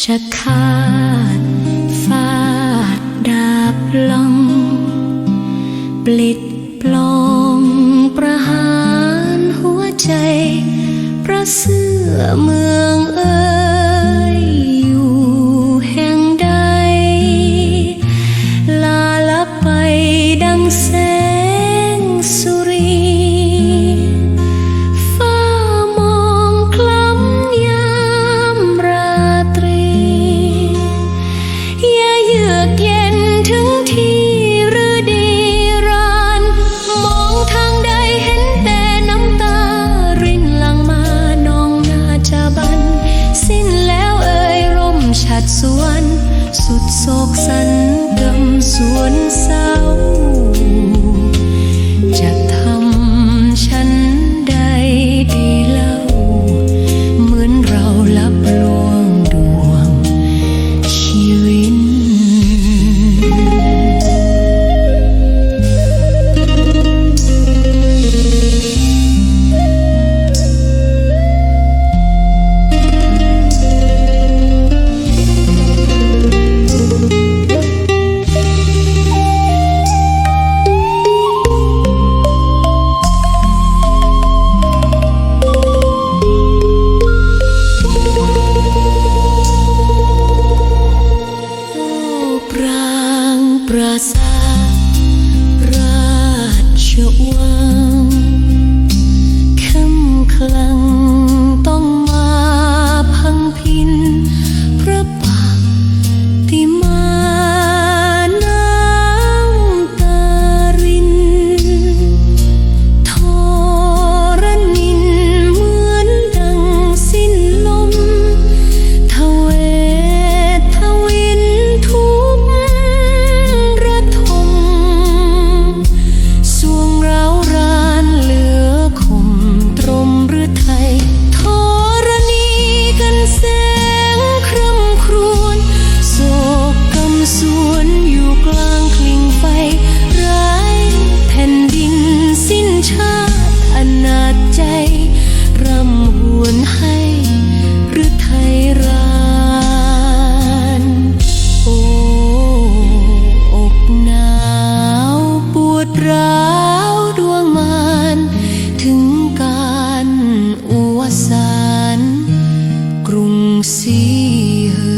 ชะคาดฟาดดาบลอง ปลิดปลองประหารหัวใจ พระเสื้อเมืองเอ สวน สุดโศกสันกำสวนเศร้า perasaan be.